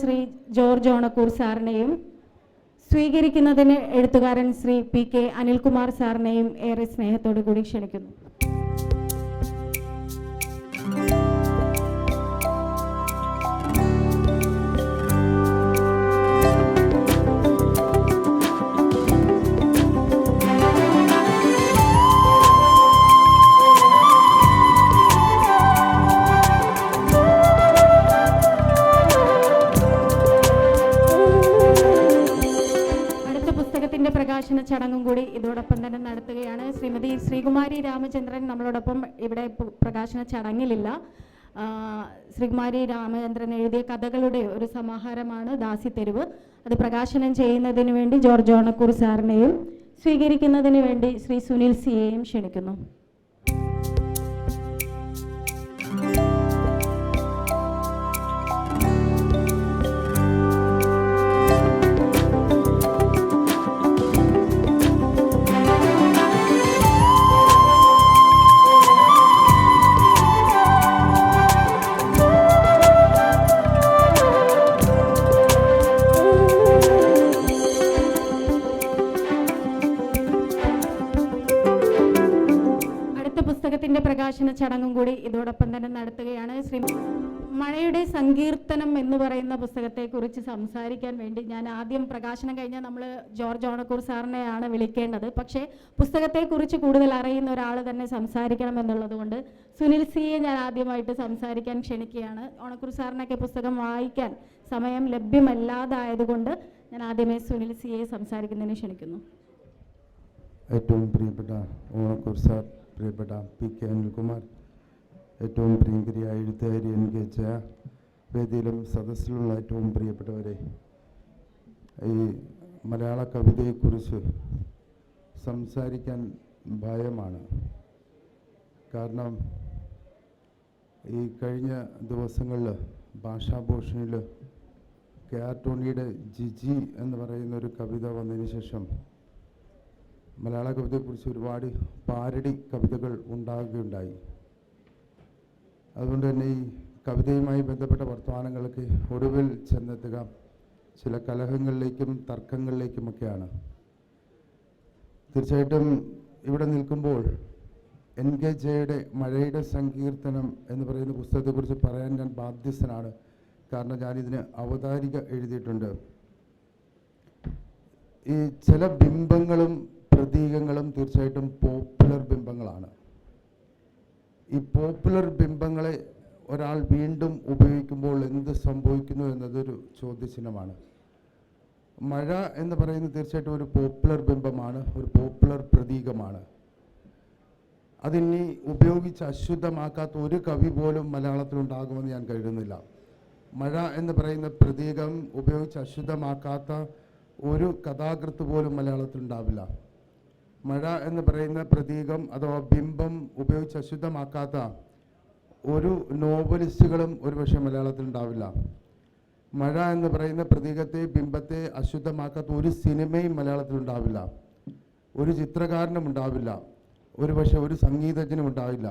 Shri George Onakkoor സാറിനെയും സ്വീകരിക്കുന്നതിന് എഴുത്തുകാരൻ ശ്രീ പി കെ അനിൽകുമാർ സാറിനെയും ഏറെ സ്നേഹത്തോടു കൂടി ക്ഷണിക്കുന്നു. പ്രകാശന ചടങ്ങും കൂടി ഇതോടൊപ്പം തന്നെ നടത്തുകയാണ്. ശ്രീമതി ശ്രീകുമാരി രാമചന്ദ്രൻ നമ്മളോടൊപ്പം ഇവിടെ പ്രകാശന ചടങ്ങിലില്ല. ശ്രീകുമാരി രാമചന്ദ്രൻ എഴുതിയ കഥകളുടെ ഒരു സമാഹാരമാണ് ദാസി തെരുവ്. അത് പ്രകാശനം ചെയ്യുന്നതിന് വേണ്ടി ജോർജ് ഓണക്കൂർ സാറിനെയും സ്വീകരിക്കുന്നതിന് വേണ്ടി ശ്രീ സുനിൽ സിയെയും ക്ഷണിക്കുന്നു. പ്രകാശന ചടങ്ങും കൂടി ഇതോടൊപ്പം തന്നെ നടത്തുകയാണ്. ശ്രീ മഴയുടെ സങ്കീർത്തനം എന്ന് പറയുന്ന പുസ്തകത്തെക്കുറിച്ച് സംസാരിക്കാൻ വേണ്ടി ഞാൻ ആദ്യം പ്രകാശനം കഴിഞ്ഞാൽ നമ്മൾ ജോർജ് ഓണക്കൂർ സാറിനെയാണ് വിളിക്കേണ്ടത്. പക്ഷേ പുസ്തകത്തെക്കുറിച്ച് കൂടുതൽ അറിയുന്ന ഒരാൾ തന്നെ സംസാരിക്കണം എന്നുള്ളത് കൊണ്ട് സുനിൽ സിയെ ഞാൻ ആദ്യമായിട്ട് സംസാരിക്കാൻ ക്ഷണിക്കുകയാണ്. ഓണക്കൂർ സാറിനൊക്കെ പുസ്തകം വായിക്കാൻ സമയം ലഭ്യമല്ലാതായതുകൊണ്ട് ഞാൻ ആദ്യമേ സുനിൽ സിയെ സംസാരിക്കുന്നതിന് ക്ഷണിക്കുന്നു. ഏറ്റവും പ്രിയപ്പെട്ട ഓണക്കൂർ സാർ പ്രിയപ്പെട്ട പി കെ അനിൽകുമാർ ഏറ്റവും പ്രിയങ്കരിയായ എഴുത്തുകാരി എൻ കെ ജയ വേദിയിലും സദസ്സിലുള്ള ഏറ്റവും പ്രിയപ്പെട്ടവരെ ഈ മലയാള കവിതയെക്കുറിച്ച് സംസാരിക്കാൻ ഭയമാണ്. കാരണം ഈ കഴിഞ്ഞ ദിവസങ്ങളിൽ ഭാഷാഭൂഷണിൽ കെ ആർ ടോണിയുടെ ജിജി എന്ന് പറയുന്ന ഒരു കവിത വന്നതിന് ശേഷം മലയാള കവിതയെക്കുറിച്ച് ഒരുപാട് പാരടി കവിതകൾ ഉണ്ടാകുകയുണ്ടായി. അതുകൊണ്ട് തന്നെ ഈ കവിതയുമായി ബന്ധപ്പെട്ട വർത്തമാനങ്ങൾക്ക് ഒടുവിൽ ചെന്നെത്തുക ചില കലഹങ്ങളിലേക്കും തർക്കങ്ങളിലേക്കുമൊക്കെയാണ്. തീർച്ചയായിട്ടും ഇവിടെ നിൽക്കുമ്പോൾ എൻ കെ ജയുടെ മഴയുടെ സങ്കീർത്തനം എന്ന് പറയുന്ന പുസ്തകത്തെക്കുറിച്ച് പറയാൻ ഞാൻ ബാധ്യസ്ഥനാണ്. കാരണം ഞാനിതിന് അവതാരിക എഴുതിയിട്ടുണ്ട്. ഈ ചില ബിംബങ്ങളും പ്രതീകങ്ങളും തീർച്ചയായിട്ടും പോപ്പുലർ ബിംബങ്ങളാണ്. ഈ പോപ്പുലർ ബിംബങ്ങളെ ഒരാൾ വീണ്ടും ഉപയോഗിക്കുമ്പോൾ എന്ത് സംഭവിക്കുന്നു എന്നതൊരു ചോദ്യചിഹ്നമാണ്. മഴ എന്ന് പറയുന്നത് തീർച്ചയായിട്ടും ഒരു പോപ്പുലർ ബിംബമാണ് ഒരു പോപ്പുലർ പ്രതീകമാണ്. അതിനി ഉപയോഗിച്ച് അശുദ്ധമാക്കാത്ത ഒരു കവി പോലും മലയാളത്തിലുണ്ടാകുമെന്ന് ഞാൻ കരുതുന്നില്ല. മഴ എന്ന് പറയുന്ന പ്രതീകം ഉപയോഗിച്ച് അശുദ്ധമാക്കാത്ത ഒരു കഥാകൃത്ത് പോലും മലയാളത്തിലുണ്ടാവില്ല മഴ എന്ന് പറയുന്ന പ്രതീകം അഥവാ ബിംബം ഉപയോഗിച്ച് അശുദ്ധമാക്കാത്ത ഒരു നോവലിസ്റ്റുകളും ഒരുപക്ഷെ മലയാളത്തിൽ ഉണ്ടാവില്ല മഴ എന്ന് പറയുന്ന പ്രതീകത്തെ ബിംബത്തെ അശുദ്ധമാക്കാത്ത ഒരു സിനിമയും മലയാളത്തിൽ ഉണ്ടാവില്ല ഒരു ചിത്രകാരനും ഉണ്ടാവില്ല. ഒരുപക്ഷെ ഒരു സംഗീതജ്ഞനും ഉണ്ടാവില്ല.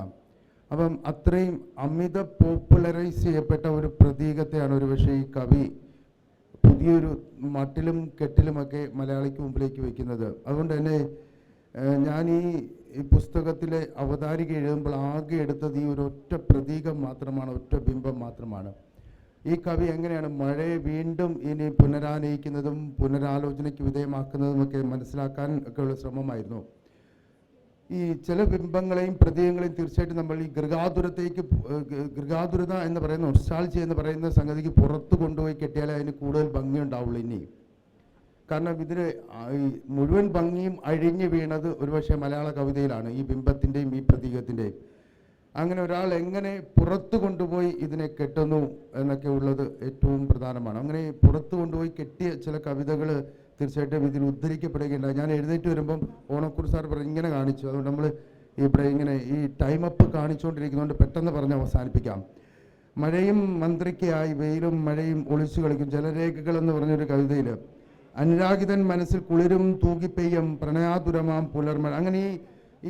അപ്പം അത്രയും അമിത പോപ്പുലറൈസ് ചെയ്യപ്പെട്ട ഒരു പ്രതീകത്തെയാണ് ഒരുപക്ഷെ ഈ കവി പുതിയൊരു മട്ടിലും കെട്ടിലുമൊക്കെ മലയാളിക്ക് മുമ്പിലേക്ക് വയ്ക്കുന്നത്. അതുകൊണ്ട് തന്നെ ഞാൻ ഈ പുസ്തകത്തിലെ അവതാരിക എഴുതുമ്പോൾ ആകെ എടുത്തത് ഈ ഒരു ഒറ്റ പ്രതീകം മാത്രമാണ് ഒറ്റ ബിംബം മാത്രമാണ്. ഈ കവി എങ്ങനെയാണ് മഴയെ വീണ്ടും ഇനി പുനരാനയിക്കുന്നതും പുനരാലോചനയ്ക്ക് വിധേയമാക്കുന്നതും ഒക്കെ മനസ്സിലാക്കാൻ ഒക്കെയുള്ള ശ്രമമായിരുന്നു. ഈ ചില ബിംബങ്ങളെയും പ്രതീകങ്ങളെയും തീർച്ചയായിട്ടും നമ്മൾ ഈ ഗൃഹാതുരത്തേക്ക് ഗൃഹാതുരത എന്ന് പറയുന്ന ഒസ്റ്റാൾജി എന്ന് പറയുന്ന സംഗതിക്ക് പുറത്ത് കൊണ്ടുപോയി കെട്ടിയാലേ അതിന് കൂടുതൽ ഭംഗി ഉണ്ടാവുള്ളൂ ഇനി. കാരണം ഇതിന് ഈ മുഴുവൻ ഭംഗിയും അഴിഞ്ഞു വീണത് ഒരുപക്ഷെ മലയാള കവിതയിലാണ് ഈ ബിംബത്തിന്റെയും ഈ പ്രതീകത്തിന്റെയും അങ്ങനെ ഒരാൾ എങ്ങനെ പുറത്തു കൊണ്ടുപോയി ഇതിനെ കെട്ടുന്നു എന്നൊക്കെ ഉള്ളത് ഏറ്റവും പ്രധാനമാണ്. അങ്ങനെ പുറത്തു കൊണ്ടുപോയി കെട്ടിയ ചില കവിതകൾ തീർച്ചയായിട്ടും ഇതിൽ ഉദ്ധരിക്കപ്പെടുകയുണ്ടായി. ഞാൻ എഴുന്നേറ്റ് വരുമ്പം ഓണക്കൂർ സാർ പറഞ്ഞു ഇങ്ങനെ കാണിച്ചു. അതുകൊണ്ട് നമ്മൾ ഇവിടെ ഇങ്ങനെ ഈ ടൈം അപ്പ് കാണിച്ചുകൊണ്ടിരിക്കുന്നതുകൊണ്ട് പെട്ടെന്ന് പറഞ്ഞ് അവസാനിപ്പിക്കാം. മഴയും മന്ത്രിക്കയായി വെയിലും മഴയും ഒളിച്ചു കളിക്കും ജലരേഖകൾ എന്ന് പറഞ്ഞൊരു കവിതയിൽ അനുരാഗിതൻ മനസ്സിൽ കുളിരും തൂകിപ്പെയ്യം പ്രണയാതുരമാം പുലർമഴ. അങ്ങനെ ഈ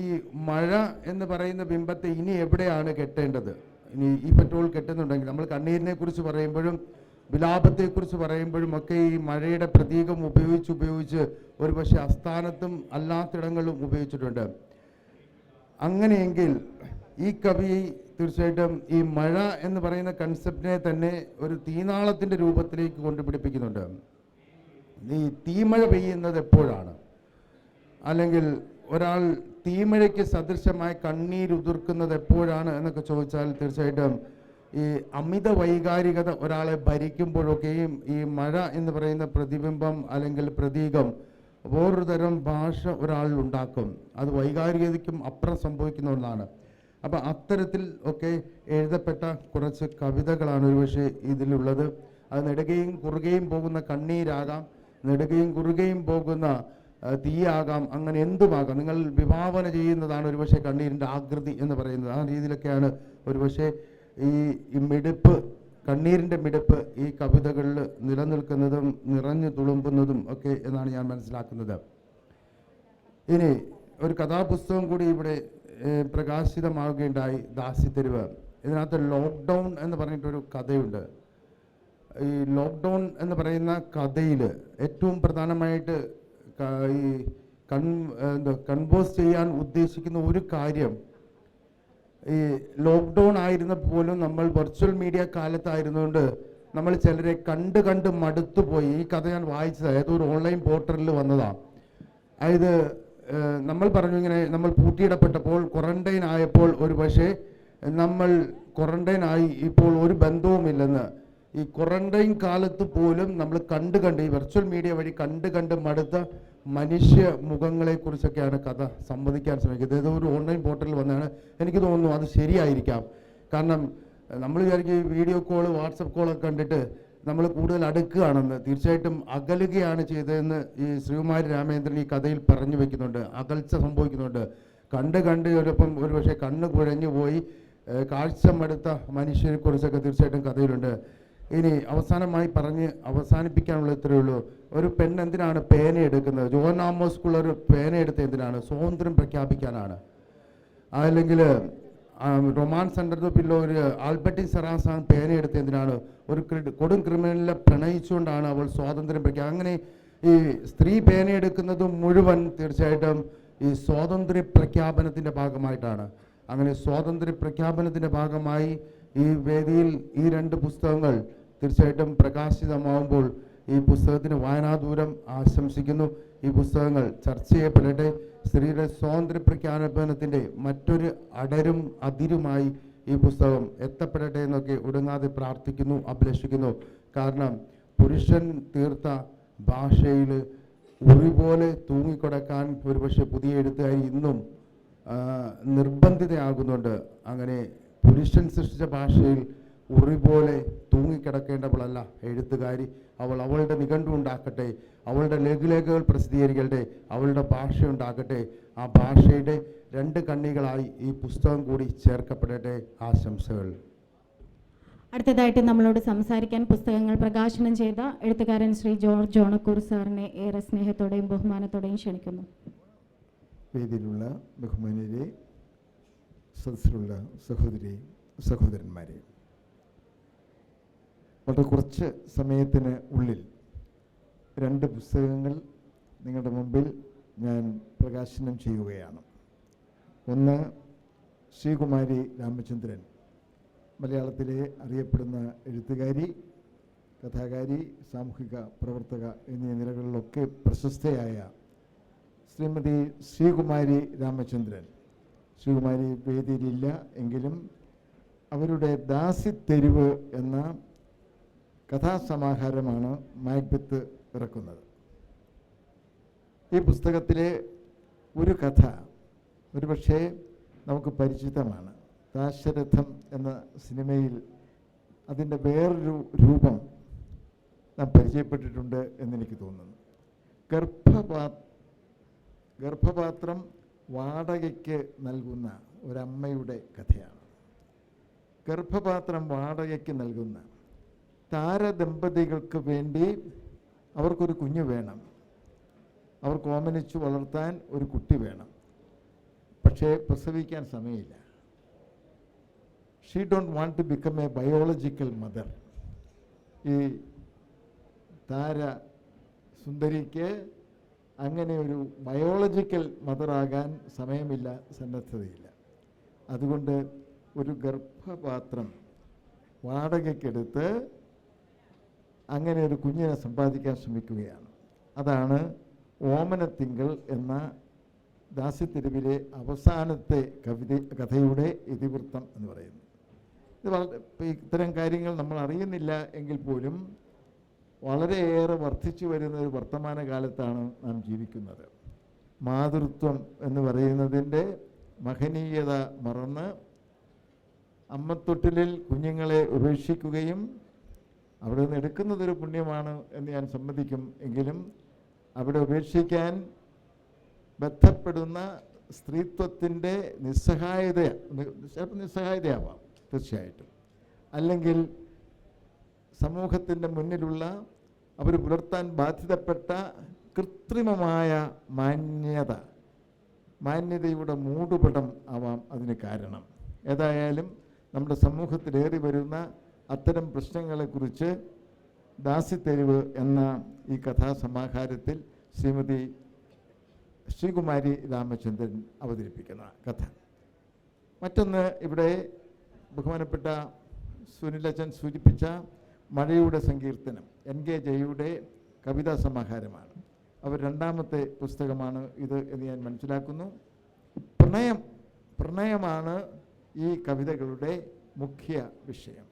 ഈ മഴ എന്ന് പറയുന്ന ബിംബത്തെ ഇനി എവിടെയാണ് കെട്ടേണ്ടത്? ഇനി ഈ പെട്രോൾ കെട്ടുന്നുണ്ടെങ്കിൽ നമ്മൾ കണ്ണീരിനെ കുറിച്ച് പറയുമ്പോഴും വിലാപത്തെക്കുറിച്ച് പറയുമ്പോഴും ഒക്കെ ഈ മഴയുടെ പ്രതീകം ഉപയോഗിച്ച് ഉപയോഗിച്ച് ഒരുപക്ഷെ അസ്ഥാനത്തും അല്ലാത്തിടങ്ങളിലും ഉപയോഗിച്ചിട്ടുണ്ട്. അങ്ങനെയെങ്കിൽ ഈ കവി തീർച്ചയായിട്ടും ഈ മഴ എന്ന് പറയുന്ന കൺസെപ്റ്റിനെ തന്നെ ഒരു തീനാളത്തിന്റെ രൂപത്തിലേക്ക് കൊണ്ടുപിടിപ്പിക്കുന്നുണ്ട്. ഈ തീമഴ പെയ്യുന്നത് എപ്പോഴാണ്? അല്ലെങ്കിൽ ഒരാൾ തീമഴയ്ക്ക് സദൃശമായി കണ്ണീരുതിർക്കുന്നത് എപ്പോഴാണ് എന്നൊക്കെ ചോദിച്ചാൽ തീർച്ചയായിട്ടും ഈ അമിത വൈകാരികത ഒരാളെ ഭരിക്കുമ്പോഴൊക്കെയും ഈ മഴ എന്ന് പറയുന്ന പ്രതിബിംബം അല്ലെങ്കിൽ പ്രതീകം വേറൊരു തരം ഭാഷ ഒരാളിൽ ഉണ്ടാക്കും. അത് വൈകാരികതയ്ക്കും അപ്പുറം സംഭവിക്കുന്ന ഒന്നാണ്. അപ്പം അത്തരത്തിൽ ഒക്കെ എഴുതപ്പെട്ട കുറച്ച് കവിതകളാണ് ഒരുപക്ഷെ ഇതിലുള്ളത്. അത് നെടുകയും കുറുകയും പോകുന്ന കണ്ണീരാകാം. നെടുകയും കുറുകയും പോകുന്ന തീയാകാം. അങ്ങനെ എന്തുമാകാം? നിങ്ങൾ വിഭാവന ചെയ്യുന്നതാണ് ഒരുപക്ഷെ കണ്ണീരിന്റെ ആകൃതി എന്ന് പറയുന്നത്. ആ രീതിയിലൊക്കെയാണ് ഒരുപക്ഷെ ഈ ഈ മിടുപ്പ് കണ്ണീരിന്റെ മിടുപ്പ് ഈ കവിതകളിൽ നിലനിൽക്കുന്നതും നിറഞ്ഞു തുളുമ്പുന്നതും ഒക്കെ എന്നാണ് ഞാൻ മനസ്സിലാക്കുന്നത്. ഇനി ഒരു കഥാപുസ്തകം കൂടി ഇവിടെ പ്രകാശിതമാവുകയുണ്ടായി. ദാസിത്തെരുവ് ഇതിനകത്ത് ലോക്ക്ഡൗൺ എന്ന് പറഞ്ഞിട്ടൊരു കഥയുണ്ട്. ഈ ലോക്ക്ഡൗൺ എന്ന് പറയുന്ന കഥയിൽ ഏറ്റവും പ്രധാനമായിട്ട് ഈ കൺ എന്താ കൺപോസ് ചെയ്യാൻ ഉദ്ദേശിക്കുന്ന ഒരു കാര്യം ഈ ലോക്ക്ഡൗൺ ആയിരുന്ന പോലും നമ്മൾ വെർച്വൽ മീഡിയ കാലത്തായിരുന്നുകൊണ്ട് നമ്മൾ ചിലരെ കണ്ട് കണ്ട് മടുത്തു പോയി. ഈ കഥ ഞാൻ വായിച്ചത്. ഏതോ ഒരു ഓൺലൈൻ പോർട്ടലിൽ വന്നതാണ് അതായത് നമ്മൾ പറഞ്ഞു ഇങ്ങനെ നമ്മൾ പൂട്ടിയിടപ്പെട്ടപ്പോൾ ക്വാറന്റൈൻ ആയപ്പോൾ ഒരു പക്ഷേ നമ്മൾ ക്വാറന്റൈൻ ആയി ഇപ്പോൾ ഒരു ബന്ധവുമില്ലെന്ന്. ഈ ക്വാറന്റൈൻ കാലത്ത് പോലും നമ്മൾ കണ്ട് കണ്ട് ഈ വെർച്വൽ മീഡിയ വഴി കണ്ട് കണ്ട് മടുത്ത മനുഷ്യ മുഖങ്ങളെ കുറിച്ചൊക്കെയാണ് കഥ സംവദിക്കാൻ ശ്രമിക്കുന്നത്. ഇത് ഒരു ഓൺലൈൻ പോർട്ടലിൽ വന്നാണ് എനിക്ക് തോന്നുന്നു അത് ശരിയായിരിക്കാം. കാരണം നമ്മൾ വിചാരിക്കും വീഡിയോ കോൾ വാട്സപ്പ് കോളൊക്കെ കണ്ടിട്ട് നമ്മൾ കൂടുതൽ അടുക്കുകയാണെന്ന്. തീർച്ചയായിട്ടും അകലുകയാണ് ചെയ്തതെന്ന് ഈ ശ്രീകുമാരി രാമേന്ദ്രൻ ഈ കഥയിൽ പറഞ്ഞു വെക്കുന്നുണ്ട്. അകൽച്ച സംഭവിക്കുന്നുണ്ട്. കണ്ട് കണ്ട് ഒരൊപ്പം ഒരു പക്ഷേ കണ്ണ് കുഴഞ്ഞു പോയി കാഴ്ച മടുത്ത മനുഷ്യരെ കുറിച്ചൊക്കെ തീർച്ചയായിട്ടും കഥയിലുണ്ട്. ഇനി അവസാനമായി പറഞ്ഞ് അവസാനിപ്പിക്കാനുള്ള ഇത്രയേ ഉള്ളൂ. ഒരു പെൺ എന്തിനാണ് പേന എടുക്കുന്നത്? ജോൺ ഒരു പേന എടുത്ത് എന്തിനാണ്? സ്വാതന്ത്ര്യം പ്രഖ്യാപിക്കാനാണ്. അല്ലെങ്കിൽ റൊമാൻ സെന്ററിന് പിന്നെ ഒരു ആൽബർട്ടി സെറാസാൻ പേന എടുത്ത് എന്തിനാണ്? ഒരു കൊടും ക്രിമിനലിനെ പ്രണയിച്ചുകൊണ്ടാണ് അവൾ സ്വാതന്ത്ര്യം പ്രഖ്യാ അങ്ങനെ ഈ സ്ത്രീ പേന എടുക്കുന്നത് മുഴുവൻ തീർച്ചയായിട്ടും ഈ സ്വാതന്ത്ര്യ പ്രഖ്യാപനത്തിന്റെ ഭാഗമായിട്ടാണ്. അങ്ങനെ സ്വാതന്ത്ര്യ പ്രഖ്യാപനത്തിന്റെ ഭാഗമായി ഈ വേദിയിൽ ഈ രണ്ട് പുസ്തകങ്ങൾ തീർച്ചയായിട്ടും പ്രകാശിതമാവുമ്പോൾ ഈ പുസ്തകത്തിന് വായനാദൂരം ആശംസിക്കുന്നു. ഈ പുസ്തകങ്ങൾ ചർച്ച ചെയ്യപ്പെടട്ടെ. സ്ത്രീയുടെ സ്വാതന്ത്ര്യ പ്രഖ്യാപനത്തിന്റെ മറ്റൊരു അടരും അതിരുമായി ഈ പുസ്തകം എത്തപ്പെടട്ടെ എന്നൊക്കെ ഒടുങ്ങാതെ പ്രാർത്ഥിക്കുന്നു അഭിലഷിക്കുന്നു. കാരണം പുരുഷൻ തീർത്ത ഭാഷയിൽ ഉറി പോലെ തൂങ്ങിക്കൊടക്കാൻ ഒരുപക്ഷെ പുതിയ എഴുത്തുകാരി ഇന്നും നിർബന്ധിതയാകുന്നുണ്ട്. അങ്ങനെ പുരുഷൻ സൃഷ്ടിച്ച ഭാഷയിൽ ഉറി പോലെ തൂങ്ങിക്കിടക്കേണ്ടവളല്ല. എഴുത്തുകാരി അവൾ അവളുടെ നിഘണ്ടു ഉണ്ടാക്കട്ടെ അവളുടെ ലഘുലേഖകൾ പ്രസിദ്ധീകരിക്കട്ടെ അവളുടെ ഭാഷ ഉണ്ടാക്കട്ടെ. ആ ഭാഷയുടെ രണ്ട് കണ്ണികളായി ഈ പുസ്തകം കൂടി ചേർക്കപ്പെടട്ടെ. ആശംസകൾ. അടുത്തതായിട്ട് നമ്മളോട് സംസാരിക്കാൻ പുസ്തകങ്ങൾ പ്രകാശനം ചെയ്ത എഴുത്തുകാരൻ ശ്രീ ജോർജ് ജോണക്കൂർ സാറിനെ ഏറെ സ്നേഹത്തോടെയും ബഹുമാനത്തോടെയും ക്ഷണിക്കുന്നു. വേദിയിലുള്ള ബഹുമാനരെ സദസ്സിലുള്ള സഹോദരി സഹോദരന്മാരെ. വളരെ കുറച്ച് സമയത്തിന് ഉള്ളിൽ രണ്ട് പുസ്തകങ്ങൾ നിങ്ങളുടെ മുമ്പിൽ ഞാൻ പ്രകാശനം ചെയ്യുകയാണ്. ഒന്ന് ശ്രീകുമാരി രാമചന്ദ്രൻ മലയാളത്തിലെ അറിയപ്പെടുന്ന എഴുത്തുകാരി കഥാകാരി സാമൂഹിക പ്രവർത്തക എന്നീ നിലകളിലൊക്കെ പ്രശസ്തയായ ശ്രീമതി ശ്രീകുമാരി രാമചന്ദ്രൻ. ശ്രീകുമാരി വേദിയിലില്ല എങ്കിലും അവരുടെ ദാസിത്തെരുവ് എന്ന കഥാസമാഹാരമാണ് മാക്ബത്ത് ഇറക്കുന്നത്. ഈ പുസ്തകത്തിലെ ഒരു കഥ ഒരുപക്ഷെ നമുക്ക് പരിചിതമാണ്. ദാശരഥം എന്ന സിനിമയിൽ അതിന്റെ വേറൊരു രൂപം നാം പരിചയപ്പെട്ടിട്ടുണ്ട് എന്നെനിക്ക് തോന്നുന്നു. ഗർഭപാ ഗർഭപാത്രം വാടകയ്ക്ക് നൽകുന്ന ഒരമ്മയുടെ കഥയാണ്. ഗർഭപാത്രം വാടകയ്ക്ക് നൽകുന്ന താരദമ്പതികൾക്ക് വേണ്ടി അവർക്കൊരു കുഞ്ഞു വേണം. അവർക്ക് ഓമനിച്ചു വളർത്താൻ ഒരു കുട്ടി വേണം. പക്ഷേ പ്രസവിക്കാൻ സമയമില്ല. She don't want to become a biological mother ഈ താര സുന്ദരിക്ക് അങ്ങനെ ഒരു ബയോളജിക്കൽ മദറാകാൻ സമയമില്ല സന്നദ്ധതയില്ല. അതുകൊണ്ട് ഒരു ഗർഭപാത്രം വാടകയ്ക്കെടുത്ത് അങ്ങനെ ഒരു കുഞ്ഞിനെ സമ്പാദിക്കാൻ ശ്രമിക്കുകയാണ്. അതാണ് ഓമനത്തിങ്കൾ എന്ന ദാസ്യത്തെരുവിലെ അവസാനത്തെ കവിത കഥയുടെ ഇതിവൃത്തം എന്ന് പറയുന്നത്. ഇത് വളരെ ഇത്തരം കാര്യങ്ങൾ നമ്മൾ അറിയുന്നില്ല എങ്കിൽ പോലും വളരെയേറെ വർദ്ധിച്ചു വരുന്ന ഒരു വർത്തമാന കാലത്താണ് നാം ജീവിക്കുന്നത്. മാതൃത്വം എന്ന് പറയുന്നതിന്റെ മഹനീയത മറന്ന് അമ്മത്തൊട്ടിലിൽ കുഞ്ഞുങ്ങളെ ഉപേക്ഷിക്കുകയും അവിടെ നിന്ന് എടുക്കുന്നതൊരു പുണ്യമാണ് എന്ന് ഞാൻ സമ്മതിക്കും. എങ്കിലും അവിടെ ഉപേക്ഷിക്കാൻ ബന്ധപ്പെടുന്ന സ്ത്രീത്വത്തിന്റെ നിസ്സഹായത ചിലപ്പോൾ നിസ്സഹായതയാവാം തീർച്ചയായിട്ടും. അല്ലെങ്കിൽ സമൂഹത്തിന്റെ മുന്നിലുള്ള അവർ പുലർത്താൻ ബാധ്യതപ്പെട്ട കൃത്രിമമായ മാന്യത. മാന്യതയുടെ മൂടുപടം ആവാം അതിന് കാരണം. ഏതായാലും നമ്മുടെ സമൂഹത്തിലേറി വരുന്ന അത്തരം പ്രശ്നങ്ങളെക്കുറിച്ച് ദാസിത്തെരുവ് എന്ന ഈ കഥാസമാഹാരത്തിൽ ശ്രീമതി ശ്രീകുമാരി രാമചന്ദ്രൻ അവതരിപ്പിക്കുന്ന കഥ. മറ്റൊന്ന് ഇവിടെ ബഹുമാനപ്പെട്ട സുനിലച്ചൻ സൂചിപ്പിച്ച മഴയുടെ സങ്കീർത്തനം എൻ കെ ജയയുടെ കവിതാ സമാഹാരമാണ്. അവർ രണ്ടാമത്തെ പുസ്തകമാണ് ഇത് എന്ന് ഞാൻ മനസ്സിലാക്കുന്നു. പ്രണയം പ്രണയമാണ് ഈ കവിതകളുടെ മുഖ്യ വിഷയം.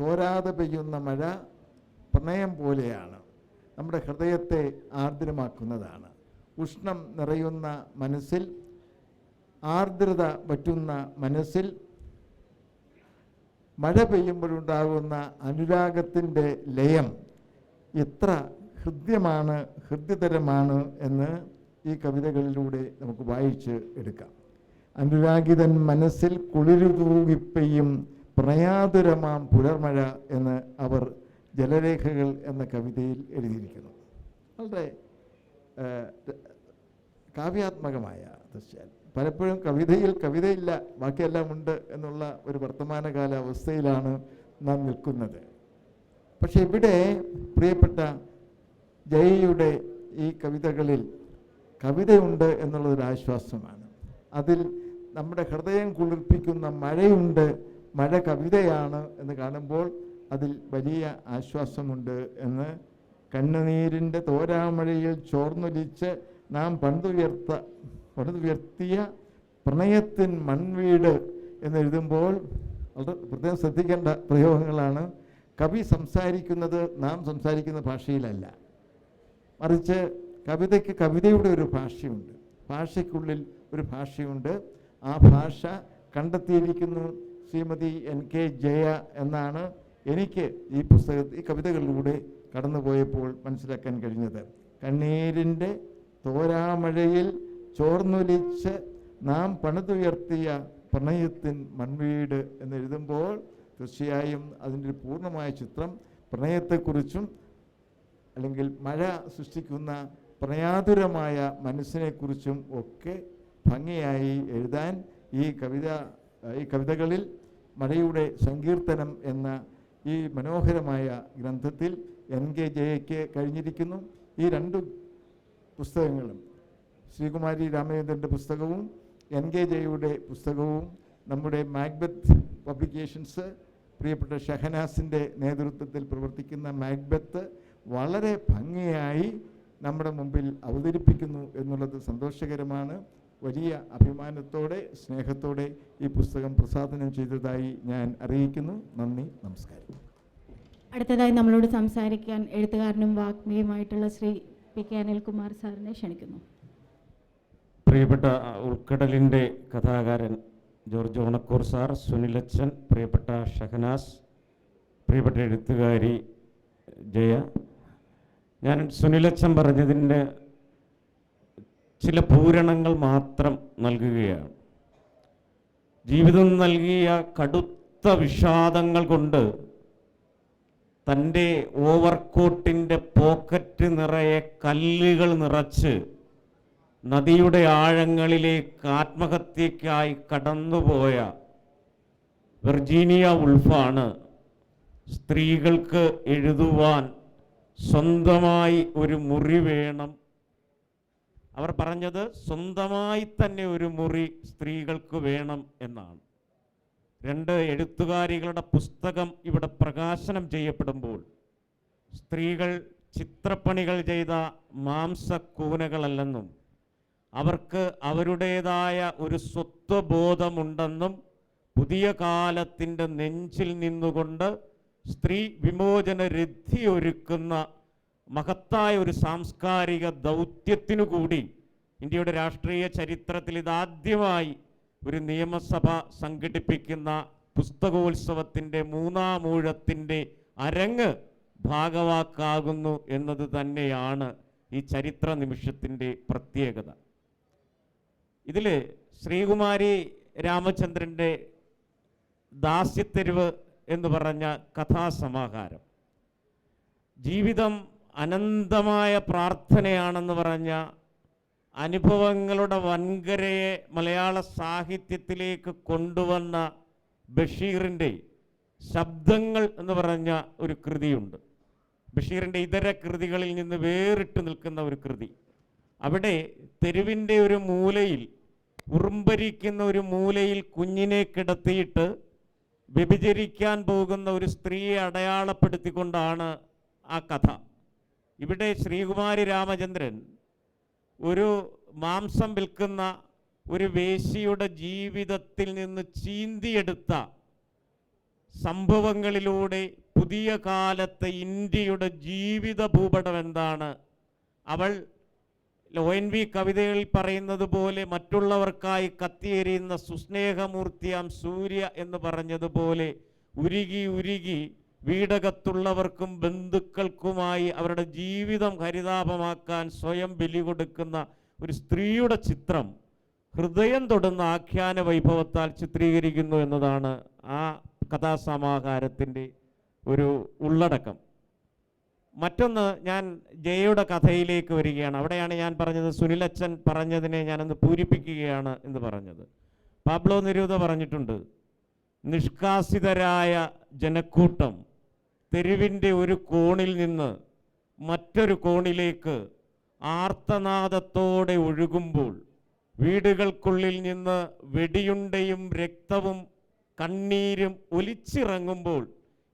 തോരാതെ പെയ്യുന്ന മഴ പ്രണയം പോലെയാണ്. നമ്മുടെ ഹൃദയത്തെ ആർദ്രമാക്കുന്നതാണ്. ഉഷ്ണം നിറയുന്ന മനസ്സിൽ ആർദ്രത പറ്റുന്ന മനസ്സിൽ മഴ പെയ്യുമ്പോഴുണ്ടാകുന്ന അനുരാഗത്തിന്റെ ലയം എത്ര ഹൃദ്യമാണ് ഹൃദ്യതരമാണ് എന്ന് ഈ കവിതകളിലൂടെ നമുക്ക് വായിച്ച് എടുക്കാം. അനുരാഗിതൻ മനസ്സിൽ കുളിരുതൂകിപ്പെയ്യും പ്രണയാതുരമാം പുലർമഴ എന്ന് അവർ ജലരേഖകൾ എന്ന കവിതയിൽ എഴുതിയിരിക്കുന്നു. വളരെ കാവ്യാത്മകമായ തീർച്ചയായും പലപ്പോഴും കവിതയിൽ കവിതയില്ല ബാക്കിയെല്ലാം ഉണ്ട് എന്നുള്ള ഒരു വർത്തമാനകാല അവസ്ഥയിലാണ് നാം നിൽക്കുന്നത്. പക്ഷെ ഇവിടെ പ്രിയപ്പെട്ട ജയയുടെ ഈ കവിതകളിൽ കവിതയുണ്ട് എന്നുള്ളതൊരു ആശ്വാസമാണ്. അതിൽ നമ്മുടെ ഹൃദയം കുളിർപ്പിക്കുന്ന മഴയുണ്ട് മഴ കവിതയാണ് എന്ന് കാണുമ്പോൾ അതിൽ വലിയ ആശ്വാസമുണ്ട് എന്ന് കണ്ണുനീരിന്റെ തോരാമഴയിൽ ചോർന്നൊലിച്ച് നാം പണ്ടുയർത്ത പണിതുയർത്തിയ പ്രണയത്തിൻ മൺവീട് എന്നെഴുതുമ്പോൾ വളരെ പ്രത്യേകം ശ്രദ്ധിക്കേണ്ട പ്രയോഗങ്ങളാണ്. കവി സംസാരിക്കുന്നത് നാം സംസാരിക്കുന്ന ഭാഷയിലല്ല. മറിച്ച് കവിതയ്ക്ക് കവിതയുടെ ഒരു ഭാഷയുണ്ട്. ഭാഷയ്ക്കുള്ളിൽ ഒരു ഭാഷയുണ്ട്. ആ ഭാഷ കണ്ടെത്തിയിരിക്കുന്നു ശ്രീമതി എൻ കെ ജയ എന്നാണ് എനിക്ക് ഈ പുസ്തക ഈ കവിതകളിലൂടെ കടന്നുപോയപ്പോൾ മനസ്സിലാക്കാൻ കഴിഞ്ഞത്. കണ്ണീരിന്റെ തോരാമഴയിൽ ചോർന്നൊലിച്ച് നാം പണിതുയർത്തിയ പ്രണയത്തിൻ മൺവീട് എന്നെഴുതുമ്പോൾ തീർച്ചയായും അതിന്റെ ഒരു പൂർണമായ ചിത്രം പ്രണയത്തെക്കുറിച്ചും അല്ലെങ്കിൽ മഴ സൃഷ്ടിക്കുന്ന പ്രണയാതുരമായ മനസ്സിനെക്കുറിച്ചും ഒക്കെ ഭംഗിയായി എഴുതാൻ ഈ കവിത ഈ കവിതകളിൽ മഴയുടെ സങ്കീർത്തനം എന്ന ഈ മനോഹരമായ ഗ്രന്ഥത്തിൽ എൻ കെ ജയയ്ക്ക് കഴിഞ്ഞിരിക്കുന്നു. ഈ രണ്ട് പുസ്തകങ്ങളും ശ്രീകുമാരി രാമചന്ദ്രന്റെ പുസ്തകവും എൻ കെ ജയയുടെ പുസ്തകവും നമ്മുടെ മാക്ബത്ത് പബ്ലിക്കേഷൻസ് പ്രിയപ്പെട്ട ഷഹനാസിന്റെ നേതൃത്വത്തിൽ പ്രവർത്തിക്കുന്ന മാക്ബത്ത് വളരെ ഭംഗിയായി നമ്മുടെ മുമ്പിൽ അവതരിപ്പിക്കുന്നു എന്നുള്ളത് സന്തോഷകരമാണ്. വലിയ അഭിമാനത്തോടെ സ്നേഹത്തോടെ ഈ പുസ്തകം പ്രസാദനം ചെയ്തതായി ഞാൻ അറിയിക്കുന്നു. നന്ദി നമസ്കാരം. അടുത്തതായി നമ്മളോട് സംസാരിക്കാൻ എഴുത്തുകാരനും വാഗ്മിയുമായിട്ടുള്ള ശ്രീ പി കെ അനിൽകുമാർ സാറിനെ ക്ഷണിക്കുന്നു. പ്രിയപ്പെട്ട ഉൾക്കടലിന്റെ കഥാകാരൻ ജോർജ് ഓണക്കൂർ സാർ സുനിലച്ചൻ പ്രിയപ്പെട്ട ഷഹനാസ് പ്രിയപ്പെട്ട എഴുത്തുകാരി ജയ. ഞാൻ സുനിലച്ചൻ പറഞ്ഞതിന്റെ ചില പൂരണങ്ങൾ മാത്രം നൽകുകയാണ്. ജീവിതം നൽകിയ കടുത്ത വിഷാദങ്ങൾ കൊണ്ട് തന്റെ ഓവർകോട്ടിന്റെ പോക്കറ്റ് നിറയെ കല്ലുകൾ നിറച്ച് നദിയുടെ ആഴങ്ങളിലേക്ക് ആത്മഹത്യക്കായി കടന്നുപോയ വെർജീനിയ ഉൾഫാണ് സ്ത്രീകൾക്ക് എഴുതുവാൻ സ്വന്തമായി ഒരു മുറി വേണം. അവർ പറഞ്ഞത് സ്വന്തമായി തന്നെ ഒരു മുറി സ്ത്രീകൾക്ക് വേണം എന്നാണ്. രണ്ട് എഴുത്തുകാരികളുടെ പുസ്തകം ഇവിടെ പ്രകാശനം ചെയ്യപ്പെടുമ്പോൾ സ്ത്രീകൾ ചിത്രപ്പണികൾ ചെയ്ത മാംസക്കൂനകളല്ലെന്നും അവർക്ക് അവരുടേതായ ഒരു സ്വത്വബോധമുണ്ടെന്നും പുതിയ കാലത്തിന്റെ നെഞ്ചിൽ നിന്നുകൊണ്ട് സ്ത്രീ വിമോചന രഥിയൊരുക്കുന്ന മഹത്തായ ഒരു സാംസ്കാരിക ദൗത്യത്തിനു കൂടി ഇന്ത്യയുടെ രാഷ്ട്രീയ ചരിത്രത്തിൽ ഇതാദ്യമായി ഒരു നിയമസഭ സംഘടിപ്പിക്കുന്ന പുസ്തകോത്സവത്തിന്റെ മൂന്നാമൂഴത്തിന്റെ അരങ്ങ് ഭാഗവാക്കാകുന്നു എന്നത് തന്നെയാണ് ഈ ചരിത്ര നിമിഷത്തിന്റെ പ്രത്യേകത. ഇതിൽ ശ്രീകുമാരി രാമചന്ദ്രന്റെ ദാസ്യത്തെരുവ് എന്ന് പറഞ്ഞ കഥാസമാഹാരം. ജീവിതം അനന്തമായ പ്രാർത്ഥനയാണെന്ന് പറഞ്ഞ അനുഭവങ്ങളുടെ വൻകരയെ മലയാള സാഹിത്യത്തിലേക്ക് കൊണ്ടുവന്ന ബഷീറിന്റെ ശബ്ദങ്ങൾ എന്ന് പറഞ്ഞ ഒരു കൃതിയുണ്ട്. ബഷീറിന്റെ ഇതര കൃതികളിൽ നിന്ന് വേറിട്ട് നിൽക്കുന്ന ഒരു കൃതി. അവിടെ തെരുവിന്റെ ഒരു മൂലയിൽ ഉറുമ്പരിക്കുന്ന ഒരു മൂലയിൽ കുഞ്ഞിനെ കിടത്തിയിട്ട് വ്യഭിചരിക്കാൻ പോകുന്ന ഒരു സ്ത്രീയെ അടയാളപ്പെടുത്തിക്കൊണ്ടാണ് ആ കഥ. ഇവിടെ ശ്രീകുമാരി രാമചന്ദ്രൻ ഒരു മാംസം വിൽക്കുന്ന ഒരു വേശിയുടെ ജീവിതത്തിൽ നിന്ന് ചീന്തിയെടുത്ത സംഭവങ്ങളിലൂടെ പുതിയ കാലത്തെ ഇന്ത്യയുടെ ജീവിത ഭൂപടം എന്താണ് അവൾ ഒ എൻ വി കവിതകളിൽ പറയുന്നത് പോലെ മറ്റുള്ളവർക്കായി കത്തിയെരിയുന്ന സുസ്നേഹമൂർത്തിയാം സൂര്യ എന്ന് പറഞ്ഞതുപോലെ ഉരുകി ഉരുകി വീടകത്തുള്ളവർക്കും ബന്ധുക്കൾക്കുമായി അവരുടെ ജീവിതം ഹരിതാപമാക്കാൻ സ്വയം ബലി കൊടുക്കുന്ന ഒരു സ്ത്രീയുടെ ചിത്രം ഹൃദയം തൊടുന്ന ആഖ്യാന വൈഭവത്താൽ ചിത്രീകരിക്കുന്നു എന്നതാണ് ആ കഥാസമാഹാരത്തിന്റെ ഒരു ഉള്ളടക്കം. മറ്റൊന്ന് ഞാൻ ജയയുടെ കഥയിലേക്ക് വരികയാണ്. അവിടെയാണ് ഞാൻ പറഞ്ഞത് സുനിലച്ചൻ പറഞ്ഞതിനെ ഞാനൊന്ന് പൂരിപ്പിക്കുകയാണ് എന്ന് പറഞ്ഞത്. പാബ്ലോ നിരൂത പറഞ്ഞിട്ടുണ്ട് നിഷ്കാസിതരായ ജനക്കൂട്ടം തെരുവിന്റെ ഒരു കോണിൽ നിന്ന് മറ്റൊരു കോണിലേക്ക് ആർത്തനാദത്തോടെ ഒഴുകുമ്പോൾ വീടുകൾക്കുള്ളിൽ നിന്ന് വെടിയുണ്ടയും രക്തവും കണ്ണീരും ഒലിച്ചിറങ്ങുമ്പോൾ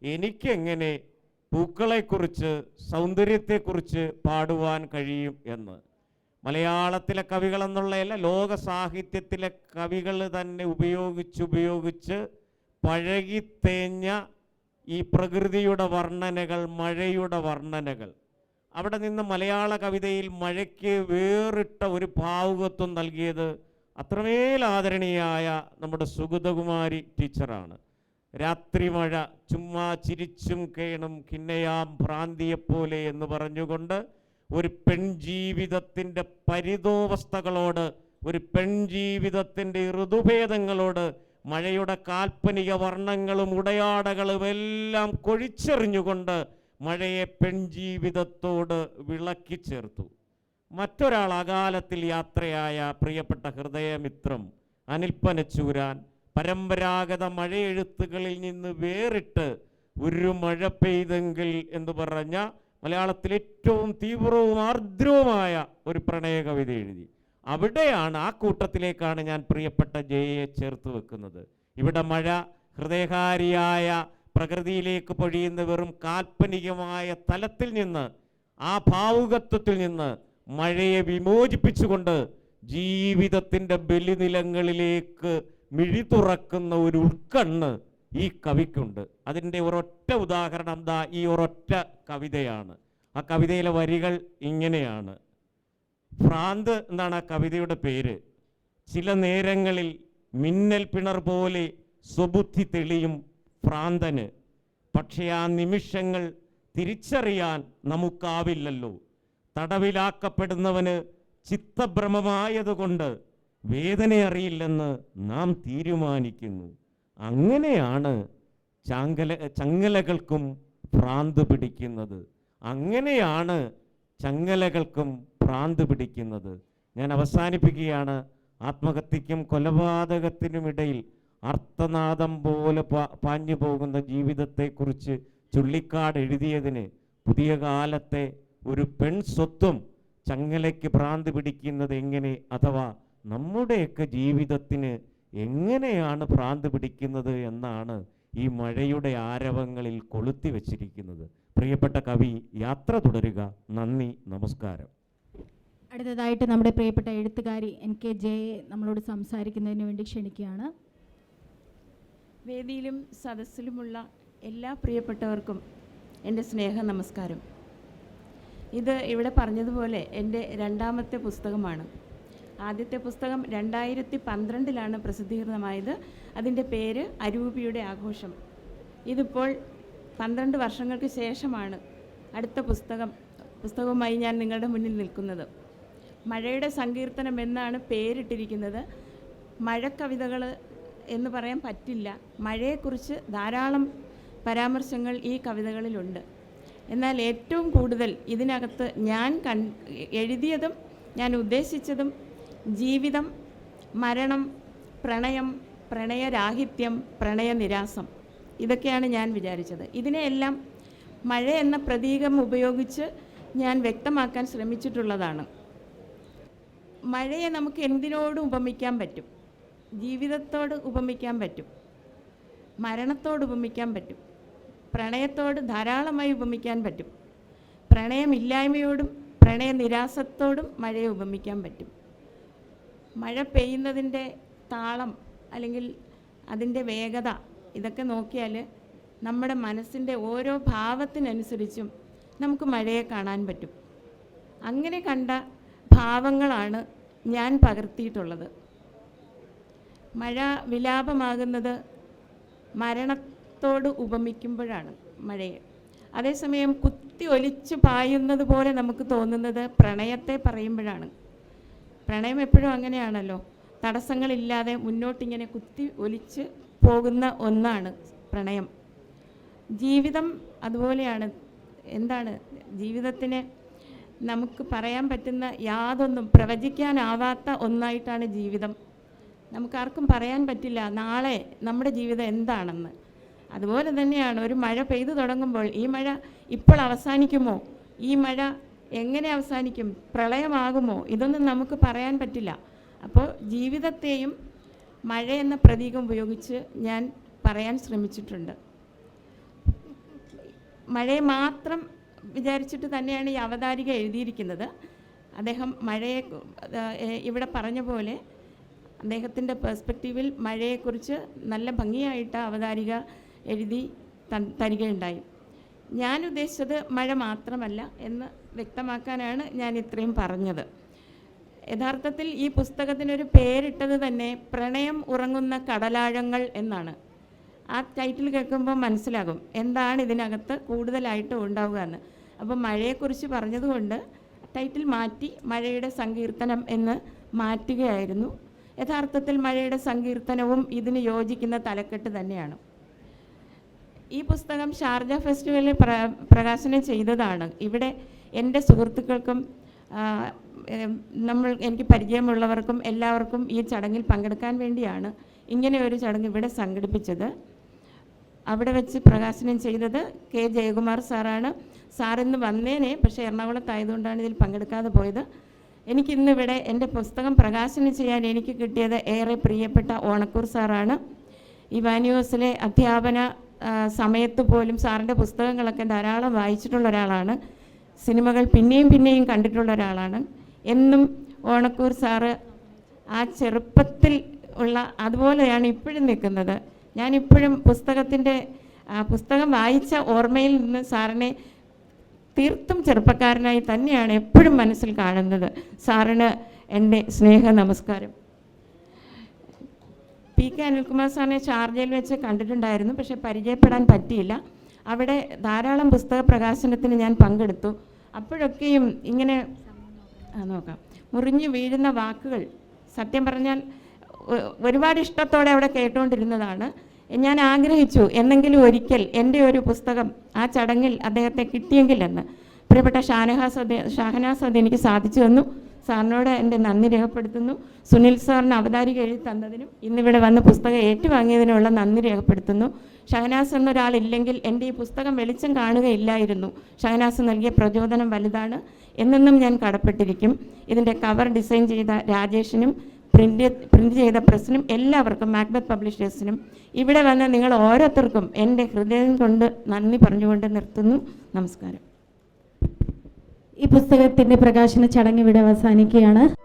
എനിക്കെങ്ങനെ പൂക്കളെക്കുറിച്ച് സൗന്ദര്യത്തെക്കുറിച്ച് പാടുവാൻ കഴിയും എന്ന്. മലയാളത്തിലെ കവികൾ എന്നുള്ളതല്ല ലോക സാഹിത്യത്തിലെ കവികൾ തന്നെ ഉപയോഗിച്ചുപയോഗിച്ച് തേഞ്ഞ ഈ പ്രകൃതിയുടെ വർണനകൾ മഴയുടെ വർണനകൾ. അവിടെ നിന്ന് മലയാള കവിതയിൽ മഴയ്ക്ക് വേറിട്ട ഒരു ഭാവുകത്വം നൽകിയത് അത്രമേൽ ആദരണീയായ നമ്മുടെ സുഗതകുമാരി ടീച്ചറാണ്. രാത്രി മഴ ചുമ്മാ ചിരിച്ചും കേണും കിന്നയാം ഭ്രാന്തിയെപ്പോലെ എന്ന് പറഞ്ഞുകൊണ്ട് ഒരു പെൺജീവിതത്തിന്റെ പരിതോവസ്ഥകളോട് ഒരു പെൺജീവിതത്തിന്റെ ഋതുഭേദങ്ങളോട് മഴയുടെ കാൽപ്പനിക വർണങ്ങളും ഉടയാടകളും എല്ലാം കൊഴിച്ചെറിഞ്ഞുകൊണ്ട് മഴയെ പെൺജീവിതത്തോട് വിളക്കി ചേർത്തു. മറ്റൊരാൾ അകാലത്തിൽ യാത്രയായ പ്രിയപ്പെട്ട ഹൃദയമിത്രം അനിൽ പനച്ചൂരാൻ പരമ്പരാഗത മഴയെഴുത്തുകളിൽ നിന്ന് വേറിട്ട് ഒരു മഴ പെയ്തെങ്കിൽ എന്ന് പറഞ്ഞ മലയാളത്തിൽ ഏറ്റവും തീവ്രവും ആർദ്രവുമായ ഒരു പ്രണയ കവിത എഴുതി. അവിടെയാണ് ആ കൂട്ടത്തിലേക്കാണ് ഞാൻ പ്രിയപ്പെട്ട ജയയെ ചേർത്ത് വെക്കുന്നത്. ഇവിടെ മഴ ഹൃദയകാരിയായ പ്രകൃതിയിലേക്ക് പൊഴിയുന്ന വെറും കാൽപ്പനികമായ തലത്തിൽ നിന്ന് ആ ഭാവുകത്വത്തിൽ നിന്ന് മഴയെ വിമോചിപ്പിച്ചുകൊണ്ട് ജീവിതത്തിന്റെ ബലിനിലങ്ങളിലേക്ക് മിഴി തുറക്കുന്ന ഒരു ഉൾക്കണ്ണ് ഈ കവിക്കുണ്ട്. അതിന്റെ ഒരൊറ്റ ഉദാഹരണം ദാ ഈ ഒരൊറ്റ കവിതയാണ്. ആ കവിതയിലെ വരികൾ ഇങ്ങനെയാണ്. ഭ്രാന്ത് എന്നാണ് ആ കവിതയുടെ പേര്. ചില നേരങ്ങളിൽ മിന്നൽ പിണർ പോലെ സ്വബുദ്ധി തെളിയും ഭ്രാന്തന്. പക്ഷേ ആ നിമിഷങ്ങൾ തിരിച്ചറിയാൻ നമുക്കാവില്ലല്ലോ. തടവിലാക്കപ്പെടുന്നവന് ചിത്തഭ്രമമായതുകൊണ്ട് വേദന അറിയില്ലെന്ന് നാം തീരുമാനിക്കുന്നു. അങ്ങനെയാണ് ചാങ്കല ചങ്ങലകൾക്കും ഭ്രാന്ത് പിടിക്കുന്നത്. അങ്ങനെയാണ് ചങ്ങലകൾക്കും ഭ്രാന്ത് പിടിക്കുന്നത്. ഞാൻ അവസാനിപ്പിക്കുകയാണ്. ആത്മഹത്യക്കും കൊലപാതകത്തിനുമിടയിൽ അർത്ഥനാദം പോലെ പാഞ്ഞു പോകുന്ന ജീവിതത്തെക്കുറിച്ച് ചുള്ളിക്കാട് എഴുതിയതിന് പുതിയ കാലത്തെ ഒരു പെൺ സ്വത്വം ചങ്ങലയ്ക്ക് ഭ്രാന്ത് പിടിക്കുന്നത് എങ്ങനെ അഥവാ നമ്മുടെയൊക്കെ ജീവിതത്തിന് എങ്ങനെയാണ് ഭ്രാന്ത് പിടിക്കുന്നത് എന്നാണ് ഈ മഴയുടെ ആരവങ്ങളിൽ കൊളുത്തി വച്ചിരിക്കുന്നത്. പ്രിയപ്പെട്ട കവി യാത്ര തുടരുക. നന്ദി നമസ്കാരം. അടുത്തതായിട്ട് നമ്മുടെ പ്രിയപ്പെട്ട എഴുത്തുകാരി എൻ കെ ജയെ നമ്മളോട് സംസാരിക്കുന്നതിന് വേണ്ടി ക്ഷണിക്കുകയാണ്. വേദിയിലും സദസ്സിലുമുള്ള എല്ലാ പ്രിയപ്പെട്ടവർക്കും എന്റെ സ്നേഹ നമസ്കാരം. ഇത് ഇവിടെ പറഞ്ഞതുപോലെ എന്റെ രണ്ടാമത്തെ പുസ്തകമാണ്. ആദ്യത്തെ പുസ്തകം രണ്ടായിരത്തി പന്ത്രണ്ടിലാണ് പ്രസിദ്ധീകൃതമായത്. അതിന്റെ പേര് അരൂപിയുടെ ആഘോഷം. ഇതിപ്പോൾ പന്ത്രണ്ട് വർഷങ്ങൾക്ക് ശേഷമാണ് അടുത്ത പുസ്തകം പുസ്തകവുമായി ഞാൻ നിങ്ങളുടെ മുന്നിൽ നിൽക്കുന്നത്. മഴയുടെ സങ്കീർത്തനം എന്നാണ് പേരിട്ടിരിക്കുന്നത്. മഴക്കവിതകൾ എന്ന് പറയാൻ പറ്റില്ല. മഴയെക്കുറിച്ച് ധാരാളം പരാമർശങ്ങൾ ഈ കവിതകളിലുണ്ട്. എന്നാൽ ഏറ്റവും കൂടുതൽ ഇതിനകത്ത് ഞാൻ കൺ എഴുതിയതും ഞാൻ ഉദ്ദേശിച്ചതും ജീവിതം മരണം പ്രണയം പ്രണയരാഹിത്യം പ്രണയനിരാസം ഇതൊക്കെയാണ് ഞാൻ വിചാരിച്ചത്. ഇതിനെയെല്ലാം മഴ എന്ന പ്രതീകം ഉപയോഗിച്ച് ഞാൻ വ്യക്തമാക്കാൻ ശ്രമിച്ചിട്ടുള്ളതാണ്. മഴയെ നമുക്ക് എന്തിനോട് ഉപമിക്കാൻ പറ്റും? ജീവിതത്തോട് ഉപമിക്കാൻ പറ്റും. മരണത്തോട് ഉപമിക്കാൻ പറ്റും. പ്രണയത്തോട് ധാരാളമായി ഉപമിക്കാൻ പറ്റും. പ്രണയമില്ലായ്മയോടും പ്രണയനിരാസത്തോടും മഴയെ ഉപമിക്കാൻ പറ്റും. മഴ പെയ്യുന്നതിന്റെ താളം അല്ലെങ്കിൽ അതിന്റെ വേഗത ഇതൊക്കെ നോക്കിയാൽ നമ്മുടെ മനസ്സിന്റെ ഓരോ ഭാവത്തിനനുസരിച്ചും നമുക്ക് മഴയെ കാണാൻ പറ്റും. അങ്ങനെ കണ്ട ഭാവങ്ങളാണ് ഞാൻ പകർത്തിയിട്ടുള്ളത്. മഴ വിലാപമാകുന്നത് മരണത്തോട് ഉപമിക്കുമ്പോഴാണ് മഴയെ. അതേസമയം കുത്തി ഒലിച്ച് പായുന്നത് പോലെ നമുക്ക് തോന്നുന്നത് പ്രണയത്തെ പറയുമ്പോഴാണ്. പ്രണയം എപ്പോഴും അങ്ങനെയാണല്ലോ. തടസ്സങ്ങളില്ലാതെ മുന്നോട്ടിങ്ങനെ കുത്തി ഒലിച്ച് പോകുന്ന ഒന്നാണ് പ്രണയം. ജീവിതം അതുപോലെയാണ്. എന്താണ്? ജീവിതത്തിന് നമുക്ക് പറയാൻ പറ്റുന്ന യാതൊന്നും പ്രവചിക്കാനാവാത്ത ഒന്നായിട്ടാണ് ജീവിതം. നമുക്കാർക്കും പറയാൻ പറ്റില്ല നാളെ നമ്മുടെ ജീവിതം എന്താണെന്ന്. അതുപോലെ തന്നെയാണ് ഒരു മഴ പെയ്തു തുടങ്ങുമ്പോൾ ഈ മഴ ഇപ്പോൾ അവസാനിക്കുമോ? ഈ മഴ എങ്ങനെ അവസാനിക്കും? പ്രളയമാകുമോ? ഇതൊന്നും നമുക്ക് പറയാൻ പറ്റില്ല. അപ്പോൾ ജീവിതത്തെയും മഴ എന്ന പ്രതീകം ഉപയോഗിച്ച് ഞാൻ പറയാൻ ശ്രമിച്ചിട്ടുണ്ട്. മഴയെ മാത്രം വിചാരിച്ചിട്ട് തന്നെയാണ് ഈ അവതാരിക എഴുതിയിരിക്കുന്നത്. അദ്ദേഹം മഴയെ ഇവിടെ പറഞ്ഞ പോലെ അദ്ദേഹത്തിന്റെ പെർസ്പെക്റ്റീവിൽ മഴയെക്കുറിച്ച് നല്ല ഭംഗിയായിട്ട് അവതാരിക എഴുതി തരികയുണ്ടായി. ഞാൻ ഉദ്ദേശിച്ചത് മഴ മാത്രമല്ല എന്ന് വ്യക്തമാക്കാനാണ് ഞാൻ ഇത്രയും പറഞ്ഞത്. യഥാർത്ഥത്തിൽ ഈ പുസ്തകത്തിനൊരു പേരിട്ടത് തന്നെ പ്രണയം ഉറങ്ങുന്ന കടലാഴങ്ങൾ എന്നാണ്. ആ ടൈറ്റിൽ കേൾക്കുമ്പോൾ മനസ്സിലാകും എന്താണ് ഇതിനകത്ത് കൂടുതലായിട്ട് ഉണ്ടാവുക എന്ന്. അപ്പോൾ മഴയെക്കുറിച്ച് പറഞ്ഞതുകൊണ്ട് ടൈറ്റിൽ മാറ്റി മഴയുടെ സങ്കീർത്തനം എന്ന് മാറ്റുകയായിരുന്നു. യഥാർത്ഥത്തിൽ മഴയുടെ സങ്കീർത്തനവും ഇതിന് യോജിക്കുന്ന തലക്കെട്ട് തന്നെയാണ്. ഈ പുസ്തകം ഷാർജ ഫെസ്റ്റിവലിൽ പ്ര പ്രകാശനം ചെയ്തതാണ്. ഇവിടെ എന്റെ സുഹൃത്തുക്കൾക്കും നമ്മൾ എനിക്ക് പരിചയമുള്ളവർക്കും എല്ലാവർക്കും ഈ ചടങ്ങിൽ പങ്കെടുക്കാൻ വേണ്ടിയാണ് ഇങ്ങനെ ഒരു ചടങ്ങ് ഇവിടെ സംഘടിപ്പിച്ചത്. അവിടെ വെച്ച് പ്രകാശനം ചെയ്തത് കെ. ജയകുമാർ സാറാണ്. സാറിന്ന് വന്നേനെ പക്ഷേ എറണാകുളത്തായതുകൊണ്ടാണ് ഇതിൽ പങ്കെടുക്കാതെ പോയത്. എനിക്കിന്നിവിടെ എന്റെ പുസ്തകം പ്രകാശനം ചെയ്യാൻ എനിക്ക് കിട്ടിയത് ഏറെ പ്രിയപ്പെട്ട ഓണക്കൂർ സാറാണ്. ഇവാനിയോസിലെ അധ്യാപന സമയത്ത് പോലും സാറിന്റെ പുസ്തകങ്ങളൊക്കെ ധാരാളം വായിച്ചിട്ടുള്ള ഒരാളാണ്. സിനിമകൾ പിന്നെയും പിന്നെയും കണ്ടിട്ടുള്ള ഒരാളാണ്. എന്നും ഓണക്കൂർ സാറ് ആ ചെറുപ്പത്തിൽ ഉള്ള അതുപോലെയാണ് ഇപ്പോഴും നിൽക്കുന്നത്. ഞാനിപ്പോഴും പുസ്തകത്തിന്റെ പുസ്തകം വായിച്ച ഓർമ്മയിൽ നിന്ന് സാറിനെ തീർത്തും ചെറുപ്പക്കാരനായി തന്നെയാണ് എപ്പോഴും മനസ്സിൽ കാണുന്നത്. സാറിന് എന്റെ സ്നേഹ നമസ്കാരം. പി കെ അനിൽകുമാർ സാറിനെ ഷാർജയിൽ വെച്ച് കണ്ടിട്ടുണ്ടായിരുന്നു. പക്ഷെ പരിചയപ്പെടാൻ പറ്റിയില്ല. അവിടെ ധാരാളം പുസ്തക പ്രകാശനത്തിന് ഞാൻ പങ്കെടുത്തു. അപ്പോഴൊക്കെയും ഇങ്ങനെ ആ നോക്കാം. മുറിഞ്ഞു വീഴുന്ന വാക്കുകൾ. സത്യം പറഞ്ഞാൽ ഒരുപാട് ഇഷ്ടത്തോടെ അവിടെ കേട്ടുകൊണ്ടിരുന്നതാണ് ഞാൻ ആഗ്രഹിച്ചു എന്നെങ്കിലും ഒരിക്കൽ എന്റെ ഒരു പുസ്തകം ആ ചടങ്ങിൽ അദ്ദേഹത്തെ കിട്ടിയെങ്കിലെന്ന് പ്രിയപ്പെട്ട ഷാനഹാസ് ഷാഹനാസ് അത് എനിക്ക് സാധിച്ചു തന്നു. സാറിനോട് എന്റെ നന്ദി രേഖപ്പെടുത്തുന്നു. സുനിൽ സാറിന് അവതാരിക എഴുതി തന്നതിനും ഇന്നിവിടെ വന്ന് പുസ്തകം ഏറ്റുവാങ്ങിയതിനുള്ള നന്ദി രേഖപ്പെടുത്തുന്നു. ഷഹനാസ് എന്നൊരാളില്ലെങ്കിൽ എന്റെ ഈ പുസ്തകം വെളിച്ചം കാണുകയില്ലായിരുന്നു. ഷഹനാസ് നൽകിയ പ്രചോദനം വലുതാണ് എന്നെന്നും ഞാൻ കടപ്പെട്ടിരിക്കും. ഇതിന്റെ കവർ ഡിസൈൻ ചെയ്ത രാജേഷിനും പ്രിന്റ് പ്രിന്റ് ചെയ്ത പ്രസിനും എല്ലാവർക്കും മാക്ബത്ത് പബ്ലിഷേഴ്സിനും ഇവിടെ വന്ന നിങ്ങൾ ഓരോരുത്തർക്കും എന്റെ ഹൃദയം കൊണ്ട് നന്ദി പറഞ്ഞുകൊണ്ട് നിർത്തുന്നു. നമസ്കാരം. ഈ പുസ്തകത്തിന്റെ പ്രകാശന ചടങ്ങ് ഇവിടെ അവസാനിക്കുകയാണ്.